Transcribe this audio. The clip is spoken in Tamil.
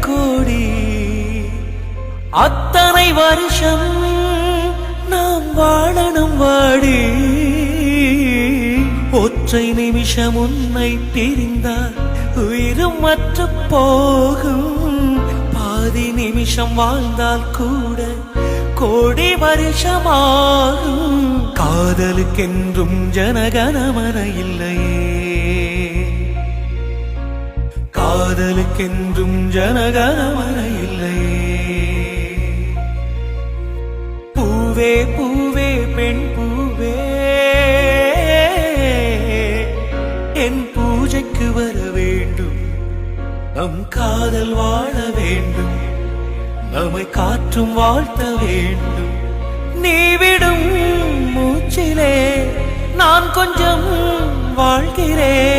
கூடி அத்தனை வருஷம் நாம் வாழணும் வாடி. ஒற்றை நிமிஷம் உன்னை தெரிந்தால் உயிரும் மற்ற போகும். பாதி நிமிஷம் வாழ்ந்தால் கூட கோடி வருஷமாகும். காதலுக்கென்றும் ஜனகணமன இல்லையே. காதலுக்கென்றும் ஜனகணமன இல்லையே பூவே பூவே பெண் பூவே என் பூஜைக்கு வர வேண்டும். நம் காதல் வாழ வேண்டும். நம்மை காற்றும் வாழ்த்த வேண்டும். நீ விடும் மூச்சிலே நான் கொஞ்சம் வாழ்கிறேன்.